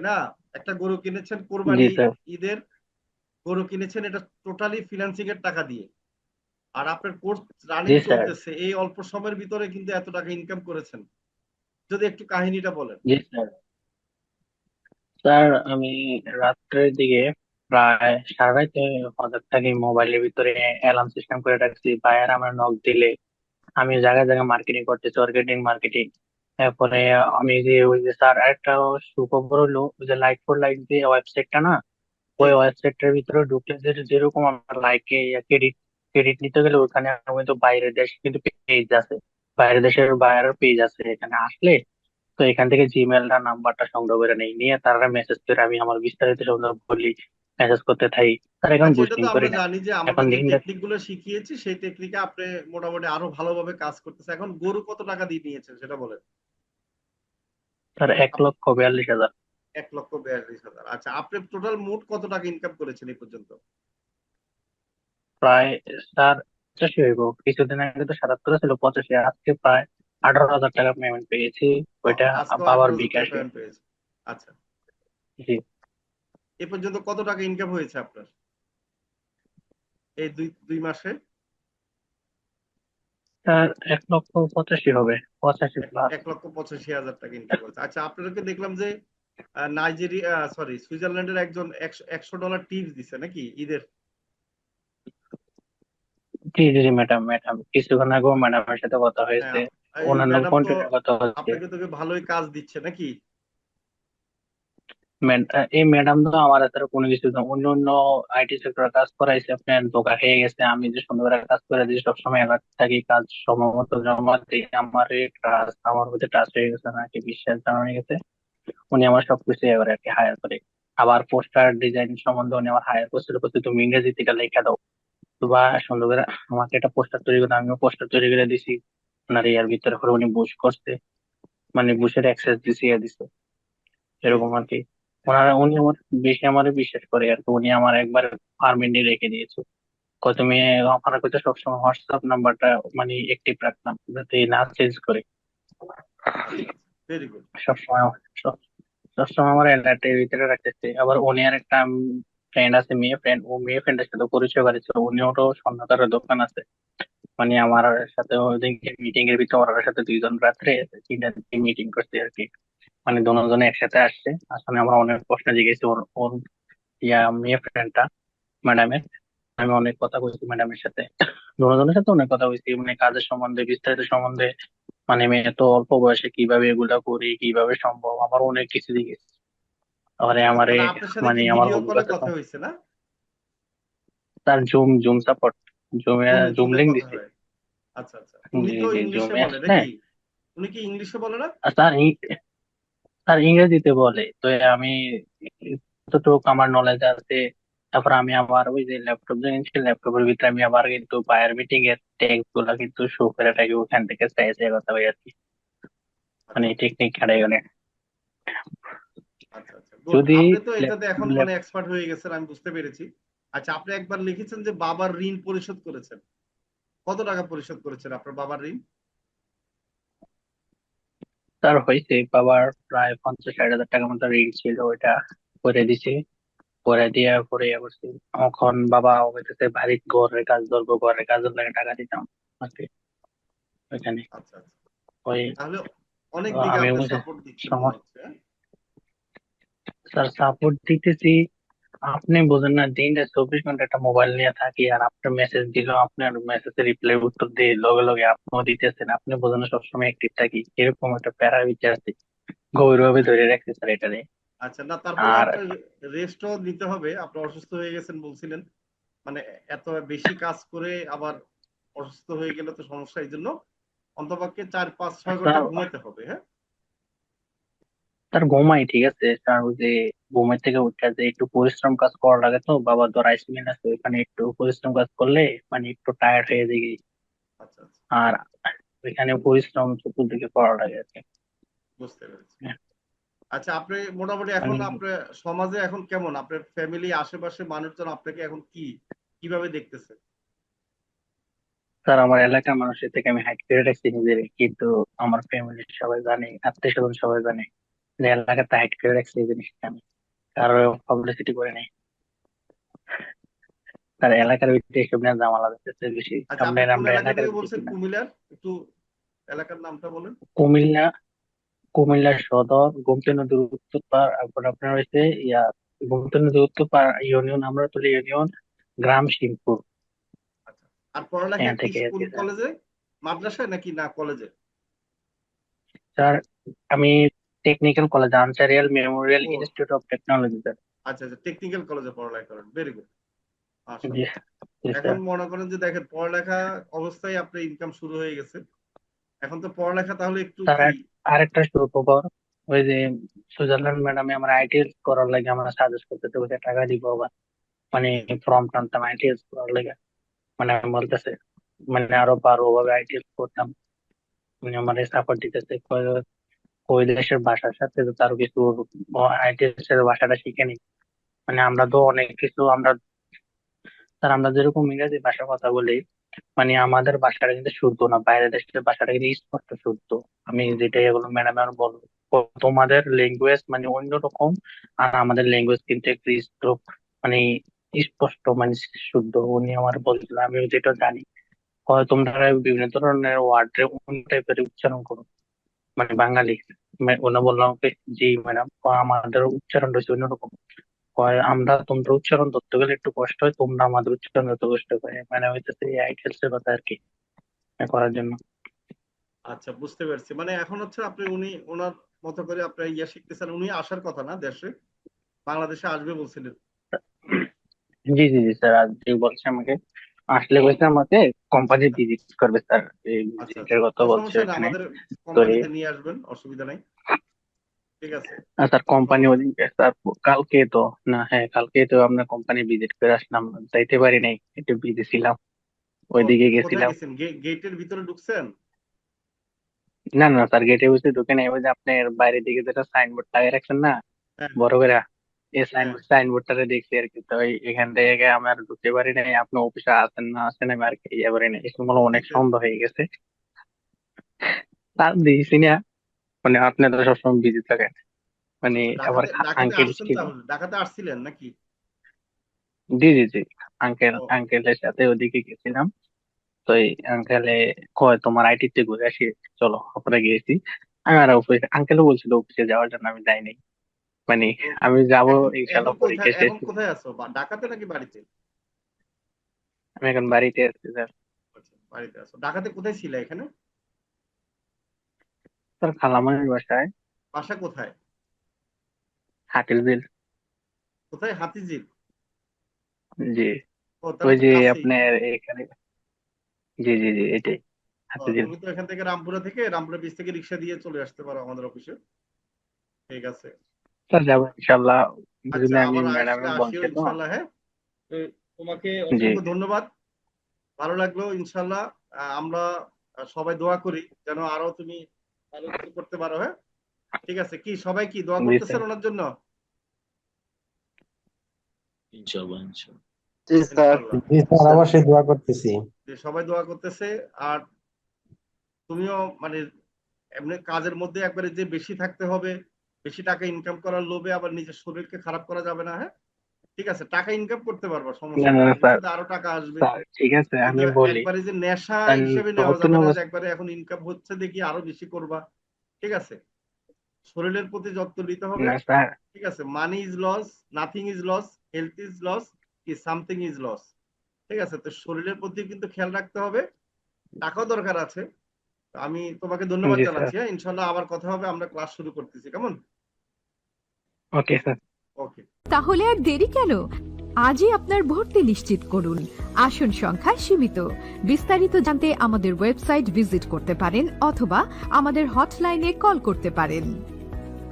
তাই না? একটা গরু কিনেছেন কোরবানি ঈদের গরু কিনেছেন এটা টোটালি ফিনান্সিং এর টাকা দিয়ে। আর আপনার কোর্স রানিং চলতেছে এই অল্প সময়ের ভিতরে কিন্তু এত টাকা ইনকাম করেছেন। যদি একটু কাহিনীটা বলেন। স্যার। আমি রাত্রের দিকে প্রায় সারা রাতে হঠাৎ থাকি মোবাইলের ভিতরে অ্যালার্ম সিস্টেম করে রাখছি। বায়ার আমার নক দিলে আমি জায়গায় জায়গায় মার্কেটিং করতেছি মার্কেটিং মার্কেটিং তারপরে আমি যে ওই যে স্যার একটা সুখবর হলো ওই যে লাইট ফর লাইট যে ওয়েবসাইটটা না ওই ওয়েবসাইটটার ভিতরে ঢুকলে যে- যেরকম আমার লাইকে ক্রেডিট ক্রেডিট নিতে গেলে ওখানে কিন্তু বাইরের দেশ কিন্তু পেজ আছে বাইরের দেশের বায়ারের পেজ আছে এখানে আসলে। তো এখান থেকে জিমেলটা নাম্বারটা সংগ্রহ করে নেই নিয়ে তারা মেসেজ করে আমি আমার বিস্তারিত সব বলি মেসেজ করতে থাকি। তার এখন বুস্টিং করি না জানি যে আমরা যে টেকনিকগুলো শিখিয়েছি সেই টেকনিকে আপনি মোটামুটি আরও ভালোভাবে কাজ করতেছে। এখন গরু কত টাকা দিয়ে নিয়েছেন সেটা বলেন। স্যার এক লক্ষ বিয়াল্লিশ হাজার। এক লক্ষ বিয়াল্লিশ হাজার। আচ্ছা আপনি টোটাল মোট কত টাকা ইনকাম করেছেন এই পর্যন্ত? প্রায় স্যার পঁচাশি হইব। কিছুদিন আগে তো সাতাত্তর ছিল পঁচাশি। আজকে প্রায় আঠারো হাজার টাকা পেমেন্ট পেয়েছি। ওইটা বাবার টাকা বিকাশে। আচ্ছা। জি। এ পর্যন্ত কত টাকা ইনকাম হয়েছে আপনার? এই দুই দুই মাসে? স্যার এক লক্ষ পঁচাশি হবে। পঁচাশি এক প্লাস এক লক্ষ পঁচাশি হাজার টাকা ইনকাম করেছে। আচ্ছা আপনাদেরকে দেখলাম যে নাইজেরিয়া সরি সুইজারল্যান্ডের একজন একশো ডলার টিপস দিছে নাকি ঈদের? জি জি ম্যাডাম ম্যাডাম কিছুক্ষণ আগেও ম্যাডামের সাথে কথা হয়েছে। ওনার নাম তো কন্টেন্টের কথা হচ্ছে আপনাকে তোকে ভালোই কাজ দিচ্ছে নাকি? এই ম্যাডাম তো আমার হাতে কোনো কিছু অন্য অন্য আইটি সেক্টরে কাজ করাইছে, আপনার ধোকা খেয়ে গেছে। আমি যে সুন্দর কাজ করে দিই, সবসময় অ্যালার্ট থাকি, কাজ সময় জমা দিই আমার ট্রাস্ট আমার প্রতি ট্রাস্ট হয়ে গেছে নাকি বিশ্বাস জানানো গেছে? উনি আমার সবকিছু এবারে আর কি হায়ার করে। আবার পোস্টার ডিজাইন সম্বন্ধে উনি আমার হায়ার করছিল করছে তুমি ইংরেজি থেকে লেখা দাও। তো বা করে আমাকে একটা পোস্টার তৈরি করে, আমিও পোস্টার তৈরি করে দিছি। ওনার ইয়ার ভিতরে করে উনি বুশ করছে। মানে বুশের অ্যাক্সেস দিছে দিছে। এরকম আর কি। ওনারা উনি আমার বেশি আমার বিশ্বাস করে আর কি। উনি আমার একবার পারমানেন্টলি রেখে দিয়েছে। কত তুমি আমার কাছে সবসময় হোয়াটসঅ্যাপ নাম্বারটা মানে অ্যাক্টিভ রাখলাম যাতে না চেঞ্জ করে। সবসময় সব- সবসময় আমার অ্যালার্টের ভিতরে রাখতেছে। আবার উনি আর একটা ফ্রেন্ড আছে মেয়ে ফ্রেন্ড ও মেয়ে ফ্রেন্ডের সাথে পরিচয় করেছিল উনিও তো স্বর্ণকারের দোকান আছে। মানে আমার সাথে ওদিনকে মিটিং এর ভিতরে ওনার সাথে দুইজন রাত্রে তিনটা মিটিং করছে আর কি। মানে দুজনে একসাথে আসছে। আসলে আমরা অনেক প্রশ্ন জিজ্ঞেস ওর ওর ইয়া মেয়ে ফ্রেন্ডটা ম্যাডামের আমি অনেক কথা কইছি ম্যাডামের সাথে। দুজনের সাথে অনেক কথা কইছি মানে কাজের সম্বন্ধে বিস্তারিত সম্বন্ধে। মানে আমি এত অল্প বয়সে কীভাবে এগুলা করি কীভাবে সম্ভব? আমার অনেক কিছু জিজ্ঞেস। আরে আমারে মানে আমার অভিজ্ঞতা কথা হয়েছে না? তার জুম জুম সাপোর্ট জুমে জুমে লিংক দিছে। আচ্ছা আচ্ছা। উনি তো ইংলিশে বলে হ্যাঁ। নাকি? উনি কি ইংলিশে বলে না? স্যার স্যার ইংরেজিতে বলে। তো আমি যতটুকু আমার নলেজ আছে। তারপর আমি আবার ওই যে ল্যাপটপ কিনছি ল্যাপটপের ভিতরে আমি আবার কিন্তু বায়ার মিটিং এর টেক্সটগুলা কিন্তু শো করে থাকি। ওখান থেকে চাইছে কথা হয় আর কি। মানে টেকনিক খাটাই আচ্ছা যদি তো এটাতে এখন মানে এক্সপার্ট হয়ে গেছেন আমি বুঝতে পেরেছি। আচ্ছা আপনি একবার লিখেছেন যে বাবার ঋণ পরিশোধ করেছেন। কত টাকা পরিশোধ করেছেন আপনার বাবার ঋণ? তার হয়েছে বাবার প্রায় পঞ্চাশ ষাট হাজার টাকার মতো ঋণ ছিল ওইটা করে দিছে। করে দিয়ে পরে অবশ্যই এখন বাবা হইতেছে বাড়ির ঘরের কাজ ধরবো ঘরের কাজের লাগে টাকা দিতাম আর কি ওইখানে। আচ্ছা আচ্ছা। ওই আমি সাপোর্ট দিতেছি আপনি বোঝেন না দিনটা চব্বিশ ঘণ্টা একটা মোবাইল নিয়ে থাকি আর আপনার মেসেজ দিল আপনার মেসেজের রিপ্লাই উত্তর দিয়ে লগে লগে আপনিও দিতেছেন। আপনি বোঝেন না সবসময় অ্যাক্টিভ থাকি। এরকম একটা প্যারার বিচার আছে গভীরভাবে ধরে রাখতে স্যার এটা আচ্ছা না তারপর আর রেস্টও নিতে হবে। আপনি অসুস্থ হয়ে গেছেন বলছিলেন। মানে এত বেশি কাজ করে আবার অসুস্থ হয়ে গেলে তো সমস্যা এই জন্য অন্তপক্ষে চার পাঁচ ছয় ঘণ্টা স্যার- ঘুমাতে হবে হ্যাঁ? স্যার ঘুমাই ঠিক আছে? স্যার ওই যে ঘুমের থেকে উঠে যে একটু পরিশ্রম কাজ করা লাগে তো বাবা ধর আইসিএম আছে ওইখানে একটু পরিশ্রম কাজ করলে মানে একটু টায়ার্ড হয়ে যায়। আচ্ছা আচ্ছা। আর ওইখানে পরিশ্রম চতুর্দিকে করা লাগে আর কি। বুঝতে পেরেছি। হ্যাঁ। আচ্ছা আপনি মোটামুটি এখন আপনার সমাজে এখন কেমন? আপনার ফ্যামিলি আশেপাশে মানুষজন আপনাকে এখন কি কীভাবে দেখতেছে? স্যার আমার এলাকার মানুষের থেকে আমি হাইট করে রাখছি নিজের কিন্তু আমার ফ্যামিলির সবাই জানে আত্মীয় স্বজন সবাই জানে। এলাকাতে হাইড করে রাখছি এই জিনিসটা আমি কারও পাবলিসিটি করে নাই। তার এলাকার ভিতরে এসব নিয়ে জামালা দিতেছে বেশি। আচ্ছা আপনি আমরা এলাকা এলাকার। কুমিল্লার? একটু এলাকার নামটা বলেন। কুমিল্লা কুমিল্লা সদর গোমতী নদীর উত্তর পার আপনার হচ্ছে ইয়া গোমতী নদীর উত্তর পার ইউনিয়ন আমরা তুলি ইউনিয়ন গ্রাম শিবপুর আর পড়ালেখা স্কুল কলেজে? মাদ্রাসায় নাকি না কলেজে? স্যার আমি technical college আনসারিয়াল memorial institute of technology sir আচ্ছা আচ্ছা টেকনিক্যাল কলেজে পড়ালেখা করেন। ভেরি গুড এখন মনে করেন যে দেখেন পড়ালেখা অবস্থায় আপনার ইনকাম শুরু হয়ে গেছে। এখন তো পড়ালেখা তাহলে একটু আরেকটা সুখবর ওই যে সুইজারল্যান্ড ম্যাডামে আমার আইটিএস করার লাগে আমরা সাজেস্ট করতে তো টাকা দিব আবার মানে ফর্ম টানতাম আইটিএস করার লাগে। মানে বলতেছে মানে আরও বারো ভাবে আইটিএস করতাম। মানে আমার সাপোর্ট দিতেছে। ওই দেশের ভাষার সাথে তারও কিছু এর ভাষাটা শিখে নি মানে আমরা তো অনেক কিছু আমরা, স্যার আমরা যেরকম ইংরেজি ভাষা কথা বলি মানে আমাদের ভাষাটা কিন্তু শুদ্ধ না, বাইরের দেশের ভাষাটা কিন্তু স্পষ্ট শুদ্ধ। আমি যেটাই এগুলো ম্যাডাম বলব তোমাদের ল্যাঙ্গুয়েজ মানে অন্যরকম আর আমাদের ল্যাঙ্গুয়েজ কিন্তু একটু মানে স্পষ্ট মানে শুদ্ধ, উনি আমার বলছিল আমি যেটা জানি। হয় তোমরা বিভিন্ন ধরনের ওয়ার্ড অন্য টাইপের উচ্চারণ করো। মানে বাঙালি ওনা বললাম ওকে জি ম্যাডাম আমাদের উচ্চারণ রয়েছে অন্যরকম। আমরা তোমরা উচ্চারণ ধরতে গেলে একটু কষ্ট হয় তোমরা আমাদের উচ্চারণ ধরতে কষ্ট করে মানে হইতেছে আইটেলস এর কথা আর কি করার জন্য। আচ্ছা বুঝতে পারছি। মানে এখন হচ্ছে আপনি উনি ওনার মতো করে আপনার ইয়া শিখতেছেন উনি আসার কথা না দেশে? বাংলাদেশে আসবে বলছিলেন। জি জি জি স্যার আজ যে বলছে আমাকে। আসলে বলছে আমাকে কোম্পানি ভিজিট করবে স্যার এই আচ্ছা ভিজিটের কথা বলছে এখানে। কোম্পানিতে নিয়ে আসবেন অসুবিধা নাই। ঠিক আছে। স্যার কোম্পানি ওদিকে স্যার কালকে তো না হ্যাঁ কালকে তো আপনার কোম্পানি ভিজিট করে আসলাম যাইতে পারি নাই একটু বিজি ছিলাম। ওইদিকে গেছিলাম। গেটের ভিতরে ঢুকছেন? না না স্যার গেটে বসে ঢুকে নাই ওই যে আপনার বাইরের দিকে যেটা সাইনবোর্ড লাগিয়ে রাখছেন না হ্যাঁ। বড় করে। এই। সাইনবোর্ড সাইনবোর্ডটারে দেখছি আর কি। তো এখান থেকে আমার ঢুকতে পারি নাই আপনি অফিসে আসেন না আসেন আমি আর কি ইয়ে পারি নাই। এখন বলে অনেক সন্দেহ হয়ে গেছে। তার দিয়েছি না মানে আপনি তো সবসময় বিজি থাকেন। মানে আবার আঙ্কেল ঢাকাতে আসছিলেন নাকি? জি জি জি। আঙ্কেল আঙ্কেলের সাথে ওদিকে গেছিলাম। তো এই আঙ্কেলে কয় তোমার আইটিতে ঘুরে আসি চলো ওপরে গিয়েছি। আমি আর অফিস আঙ্কেলও বলছিল অফিসে যাওয়ার জন্য আমি যাইনি। মানে আমি যাব এখন পরীক্ষা কোথায় শেষ এখন কোথায় আছো? ঢাকাতে নাকি বাড়িতে? আমি এখন বাড়িতে আছি স্যার। আচ্ছা, বাড়িতে আছো। ঢাকাতে কোথায় ছিলে এখানে? স্যার খালামণির বাসায়। বাসা কোথায়? হাতির বিল কোথায়? হাতিঝিল জি। ওই যে আপনার এখানে। জি জি জি এটাই। হাতির তুমি তো এখান থেকে রামপুরা থেকে রামপুরা বিচ থেকে রিক্সা দিয়ে চলে আসতে পারো আমাদের অফিসে ঠিক আছে। স্যার যাব ইনশাল্লাহ যদি আচ্ছা আমি ম্যাডাম ইনশাল্লাহ হ্যাঁ? তোমাকে অসংখ্য ধন্যবাদ। ভালো লাগল ইনশাল্লাহ আমরা সবাই দোয়া করি যেন আরও তুমি ভালো কিছু করতে পারো হ্যাঁ? ঠিক আছে কি সবাই কি দোয়া জি, করতেছেন ওনার জন্য? ইনশাআল্লাহ ইনশাআল্লাহ। জি স্যার। জি স্যার অবশ্যই দোয়া করতেছি। সবাই দোয়া করতেছে। আর তুমিও মানে এমনি কাজের মধ্যে একবারে যে বেশি থাকতে হবে বেশি টাকা ইনকাম করার লোভে আবার নিজের শরীরকে খারাপ করা যাবে না হ্যাঁ? ঠিক আছে টাকা ইনকাম করতে পারবা সমস্যা আরও টাকা আসবে। ঠিক আছে আমি বলি। একবারে যে নেশা হিসেবে নেওয়া যাবে না একবারে এখন ইনকাম হচ্ছে দেখি আরও বেশি করবা। ঠিক আছে? শরীরের প্রতি যত্ন নিতে হবে। ঠিক আছে money is loss nothing is loss health is loss কি সামথিং ইজ লস ঠিক আছে তো শরীরের প্রতি কিন্তু খেয়াল রাখতে হবে। টাকাও দরকার আছে। আমি তোমাকে ধন্যবাদ জানাচ্ছি। হ্যাঁ ইনশাল্লাহ আবার কথা হবে আমরা ক্লাস শুরু করতেছি কেমন? Okay sir. ওকে। তাহলে আর দেরি কেন? আজই আপনার ভর্তি নিশ্চিত করুন। আসন সংখ্যা সীমিত। বিস্তারিত জানতে আমাদের ওয়েবসাইট ভিজিট করতে পারেন অথবা আমাদের হটলাইনে কল করতে পারেন।